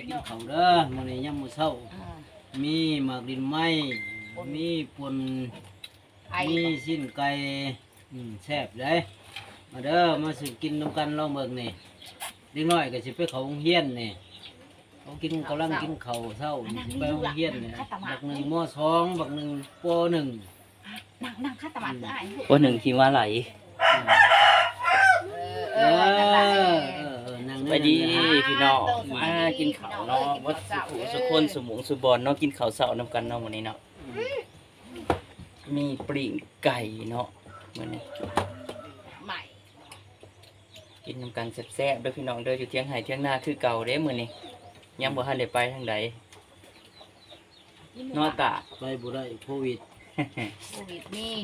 กินข้าวเด้อมื้อนี้ยามมื้อเช้าอ่ามีหมากดินไม้ มีป่นไอมีสิ้นไก่อืมแซ่บเด้มาเด้อมาสิกินนำกันลองเบิ่งนี่เด็กน้อยก็สิไปเข้าโรงเรียนนี่เขากินกำลังกินข้าวเช้านี่สิไปโรงเรียนนี่บักหนึ่งมสองบักหนึ่งปหนึ่ง นั่งนั่งข้าตะมันคือไอ้ลูกวันหนึ่งที่ว่าไหล เอเอออเอเอออเออเออนั่ง ไปดีนั่งนั่งพี่น้องมากินข้าวเนาะวัดสุขุสุคนสมุงสุบอลเนาะกินข้าวเสาร์นำกันเนาะวันนี้เนาะมีปริ่งไก่เนาะมื้อนี้ใหม่กินนำกันแซ่บๆเด้อพี่น้องเด้ออยู่เที่ยงไห้เที่ยงหน้าคือเก่าเด้มื้อนี้ยังบ่ทันได้ไปทางใดเนอตาไปบ่ได้โควิดโควิดนี่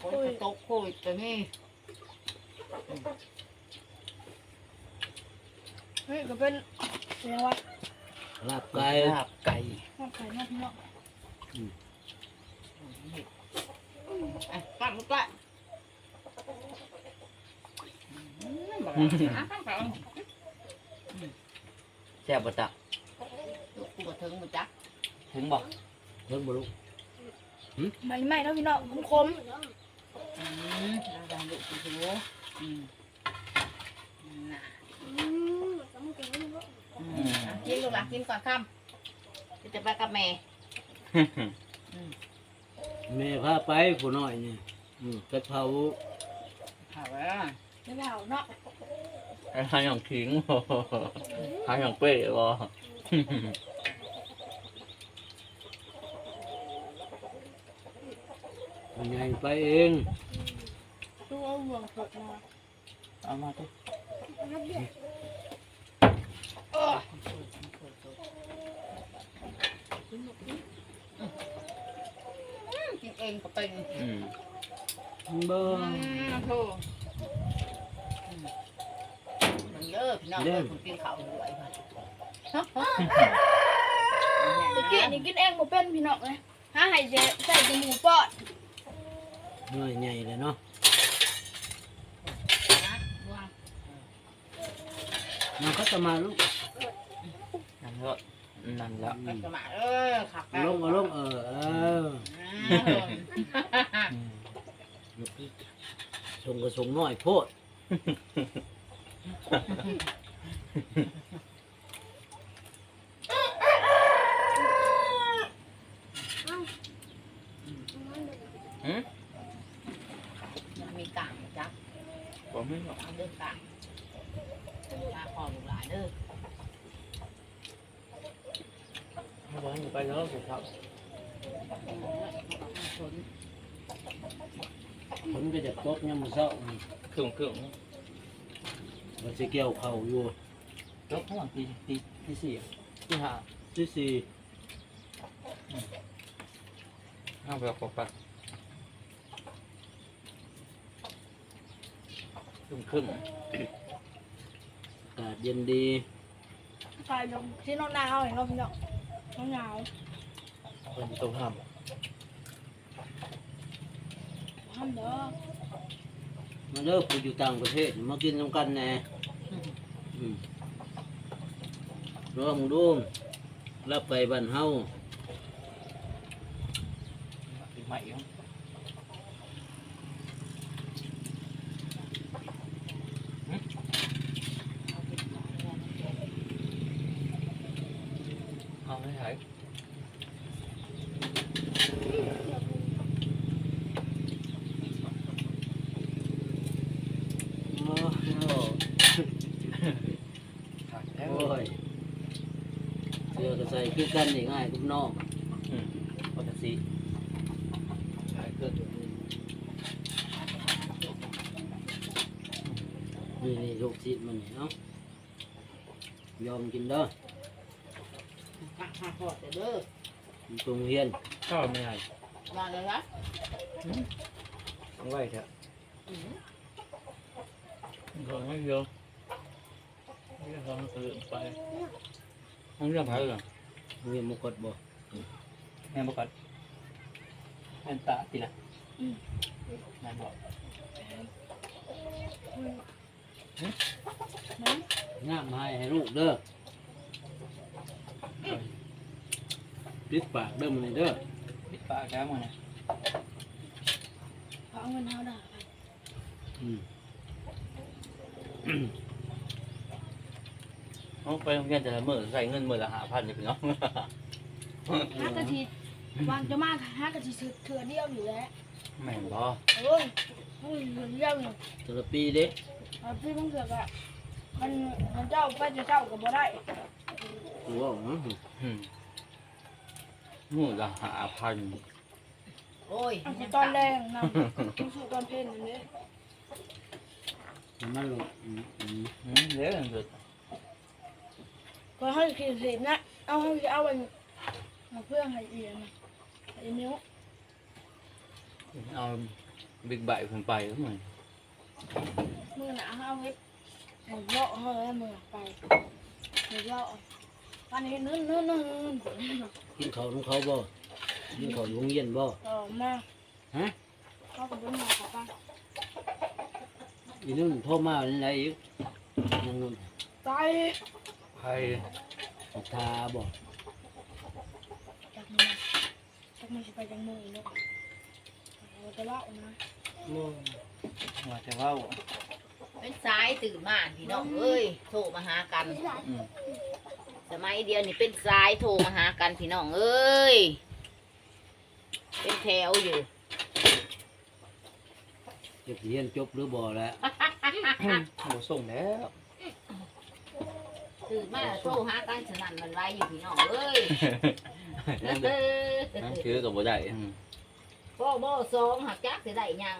โควิดตกโควิดตัวนี้ เฮ้ยก็เป็นเรียกว่าลาบไก่ลาบไก่น้ำไข่น้ำพี่น้องอะปั้นลูกปั้นอืมบอกว่าอะปั้นปั้นแซ่บบ่ตะลูกกูบ่ถึงบ่จักถึงบ่เพิ่นบ่ลูกไม่ไม่เนาะพี่น้องคมคมอืมเราดังลูกกูถื ออืมน่ะอืมสำคัญเลยเนาะอืมอะกินลูกหลานกินก่อนค่ำจะไปกับแม่ แม่พาไปผู้น้อยนี่อืมไปเผาเอาไว้อะไม่เอาเนาะหาหยังทิ้งบ่หาหยังเป้บ่ผู้ใหญ่ไปเอง ดูเอาห่วงสดมาเอามาติกินเองก็เป็นอืมเบิ่อืงมโธ่มันเยอะพี่น้องเด้เด้ออผมกินข้าวด้วยค่ะตะกี้นี่กินเองบ่เป็นพี่น้องเลยหาให้เจใส่จมูกปอดเหน้อยใหญ่เลยเนาะ น้องเขาจะมาลูกนั่นก็นั่นละอืมันมจะมาเออขับเอาลงเอาลงเออเอออืมส่งก็ส่งน้อยโพด หืม มีกลางจัก บ่มีหรอก เอาเด้อกลางมาขอลูกหลานเด้อ บ่ให้ไปแล้วสิครับสนผลก็จะตกยามมื้อเช้านี่ครึ่งครึ่งว่าสิเกี่ยวข้าวอยู่จบข้ ข้าที่สี่ห้าแบบปกปักครึ่งครึ่งอากาศเย็นดีใส่ลงที่น้องนาวเห่าวเป็นตัวห้ามทำเด้อมาเลิกกูอยู่ต่างประเทศมากินนำกันแน่อืมลองดูรับไปบ้านเฮาไปใหม่ครับเอาไม่หาย โอ้โห แล้ว โอ้ยเสื้อก็ใส่คือกันนี่ง่ายกับน้องอืมปกติขายเครื่องนี่นี่ลูกศิษย์มันนี่เนาะยอมกินเด้อมาหาพ่อเด้ออยู่ตรงเฮียนก็ไม่หายมาเลยนะต้องไหวเถอะอืม ก็ไม่เยอะไม่ยอมตื่นไปห้องเรื่องอะไรเหรอเฮียนมกดบ่แม่บอกก่อนแม่ตาทีละแม่บอกมันงามให้ให้ลูกเด้อปิดปากเด้อมันเด้อปิดปากแล้วมันนะเอาเงินเฮาได้อืม เอาไปโรงเรียนแต่ละมื้อใส่เงินมื้อละ5,000นี่พี่น้อง ห้ากะทิวางจะมากห้ากะทิซื้อเถื่อเดียวอยู่แล้วแม่นบ่เอ้ยมันเถื่อเดียวอยู่แตละปีเด้เอาพี่มึงเถื่อกะมันมันเจ้าไปจะเจ้าก็บ่ได้ตัวเอาเนาะอืมมื้อละ5,000โอ้ยอันสิตอนแรงนำมันสู่ตอนเพลนนั่นเด้มันลงอืมอืม อืมเด้อเด้อ ก็ให้กินสินะเอาให้เอาไว้เอาเพื่อนให้เอียนไอ้นิ้วเอาบิ๊กไบค์ขึ้นไปก็เหมือนมือหนาเอาไว้หมดเลาะเฮ้ยมือไปหมดเลาะอันนี้นู่นนู่นนู่นกินข้าวของเขาบ่กินข้าวโรงเรียนบ่ต่อมาฮะเขาก็เป็นหมอของป้าอีนู่นโทรมาเป็นไรอีกยังนู่น ไปใครทาบ่จากนี้จากนี้จะไปจังมือเนาะเราจะเล่านะว่าจะเว่าเป็นสายตื่นมาพี่น้องเอ้ยโทรมาหากันอืมสมัยเดียวนี่เป็นสายโทรมาหากันพี่น้องเอ้ยเป็นแถวอยู่จะเรียนจบหรือบ่แล้วโหส่งแล้ว ตื่นมาโทรหากันสนั่นหมันไหวอยู่พี่น้องเอ้ยนั่นเออนั่นคือกับบ่ได้อืมพ่อบ่สองหักจักสิได้หยัง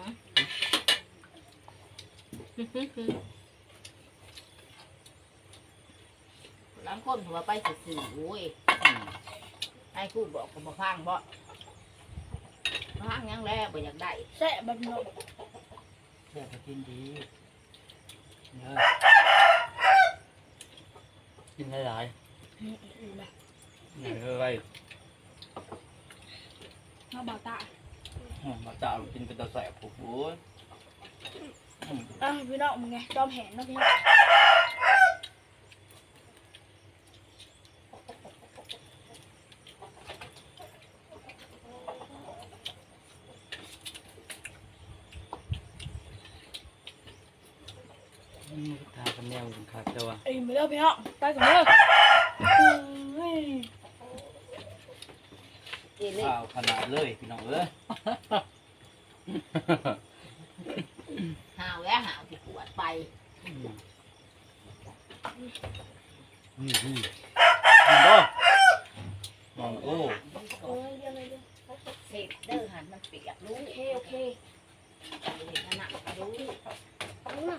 หลังคนหัวไปสื่อๆโอ้ยอืมให้กูบอกก็บ่ฟังบ่ฟังหยังแล้วบ่อยากได้ แซ่แบบเนาะแค่จะกินดีเนอะ กินหลายนี่เอ้ยมาบ่าวตามาจ่ากินเป็นตะแสบโอ้โหอืมอะพี่น้องมึงไงจอมแหนนะพี่น้อง อืมทากัน แนวกันครับแต่ว่าเอ้ยมาเด้อพี่น้องไปกันเด้อเฮ้ยเอเล่ข้าวขนาดเลยพี่น้องเอ้ยหาวแล้วหาวที่ปวดไป อืม อืมอืม เห็นบ่มองโอ้ โอ้ยเดี๋ยวเลยเดี๋ยว เสร็จเด้อหันมันเปียกรู้ โอเคโอเค เห็นขนาดรู้ เอาล่ะ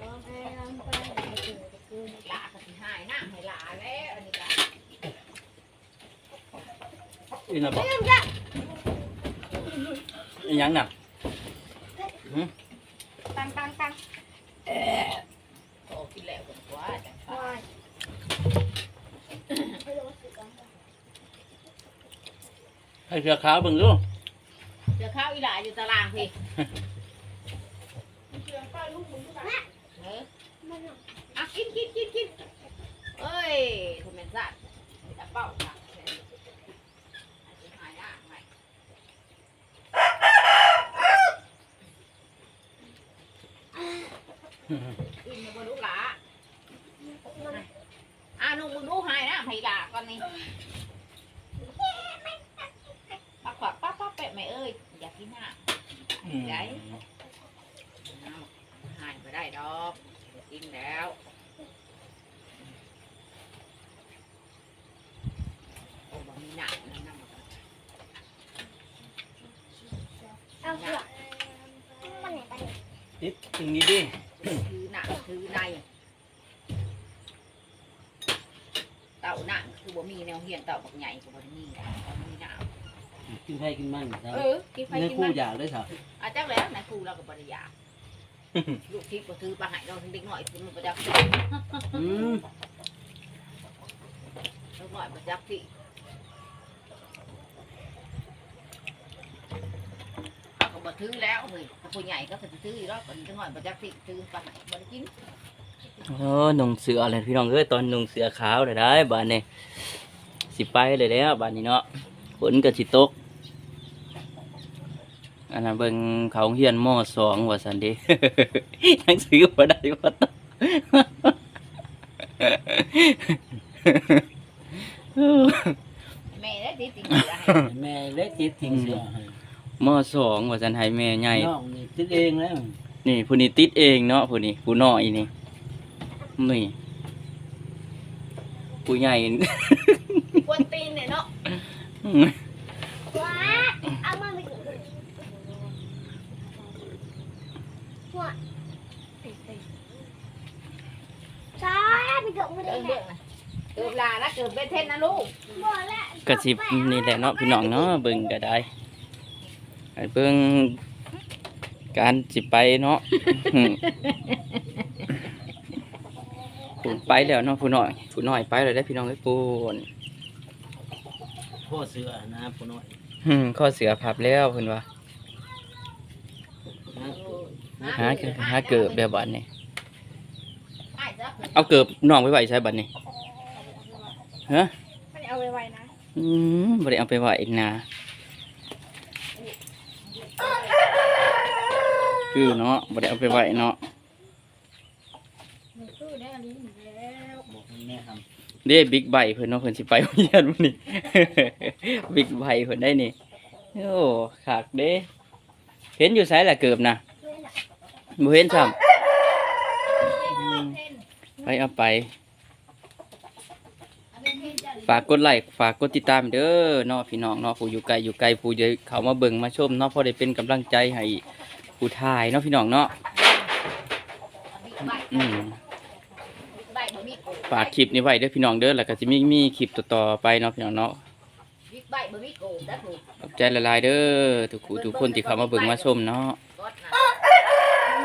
โอเคลำไปเดี๋ยวเจอเดี๋ยวเจอ ลาก็สิหายน้ำให้ลาแล้วอันนี้ก็ อีน่ะบอกอีหยังน่ะตังตังตังโตกินแล้วกันกว่าจังวายให้เราสิกันให้เสือขาวเบิ่งดูเดี๋ยวข้าวอีหลาอยู่ตารางพี่เสียงไปลูกหมุนทุกอย่างเออมันอะอะกินกินกินกินเอ้ยคุณเป็นสัตว์จะเป้าค่ะอาจจะหายยากไหมกินมาบนลูกหลาอะนุ่มมึงดูหายนะให้หลาก่อนนี่ปักปักปักปักเป็ดไหมเอ้ยอยากกินหน้า อืมใจหายไปได้ดอกกินแล้วโอ้บะมีหนักนะน้ำมันเอาเถอะมันไหนไปติดถึงนี้ดิถือหนักถือในเต่าหนักคือบ่มีแนวเฮียนเต่าบักใหญ่ก็บ่มีนะบ่มีหนาว กินไผกินมันครับเออกินไปในกินคู่มันอยากได้สักอาจักแล้วนายครูเราก็บ่ได้อยากลูกทิพย์ก็ถือปลาหายเราถึงเด็กหน่อยคือมันประจักษ์อืมเด็กหน่อยประจักษ์ที่เขาก็บ่ถือแล้วเฮ้ยถ้าผู้ใหญ่ก็จะถืออยู่แล้วคนเด็กหน่อยประจักษ์ที่ถือปลาหายบ่ได้กินโอ้นุ่งเสืออะไรพี่น้องเอ้ยตอนนุ่งเสือขาวได้ได้บ้านนี้สิไปเลยแล้วบ้านนี้เนาะฝนก็สิตก อันนั้นเบิ่งเขาเฮียนมอสองว่าสันเดียังซื้อมาได้ว่าต้องแม่ได้ติดติดอยู่ให้แม่เล็กติดทิ้งเสื้อให้มอสองว่าสันให้แม่ใหญ่น้องนี่ติดเองแล้วนี่ผู้นี้ติดเองเนาะผู้นี้ผู้น้อยนี่นี่ผู้ใหญ่กวนตีนเนี่ยเนาะ ว้าเอามาไป หัวใช่ไปเกือบไม่เดิได้นเรื่องนะเกือบลานะเกือบเป็นเทนนะลูกบ่แล้วกระสิบนี่แหละเนาะพี่น้องเนาะเบิ่งก็ได้ให้เบิ่งการสิไปเนาะอืมผู้ไปแล้วเนาะผู้น้อยผู้น้อยไปแล้วได้อพี่น้องไอ้ยปูนพ่อเสื้อนะผู้น้อยอืมข้อเสือพับแล้วเพิ่นว่านะ หาเกิบหาเกิบแบบบัดนี้ง่ายจ้ะเอาเกิบน้องไปไว้ใช้บัดนี้ฮะไม่เอาไว้ๆนะอืมบ่ได้เอาไปไว้อีกนะคือเนาะบ่ได้เอาไปไว้เนาะมันคือได้อันนี้อยู่แล้วบอกให้แม่ทเด้บิ๊กไบค์เพิ่นเนาะเพิ่นสิไปโรงเรียนมื้อนี้บิ๊กไบค์เพิ่นได้นี่โอ้คักเด้เห็นอยู่ไสล่ะเกิบนะ บ่เห็นซ้ำไปเอาไป ฝากกดไลค์ฝากกดติดตามเด้อเนาะพี่น้องเนาะผู้อยู่ไกลอยู่ไกลผู้จะเขามาเบิ่งมาชมเนาะพอได้เป็นกำลังใจให้ผู้ถ่ายเนาะพี่น้องเนาะอืมฝากคลิปนี้ไว้เด้อพี่น้องเด้อแล้วก็จะมีมีคลิปต่อๆไปเนาะพี่น้องเนาะขอบใจละลายเด้อทุกผู้ทุกคนที่เข้ามาเบิ่งมาชมเนาะ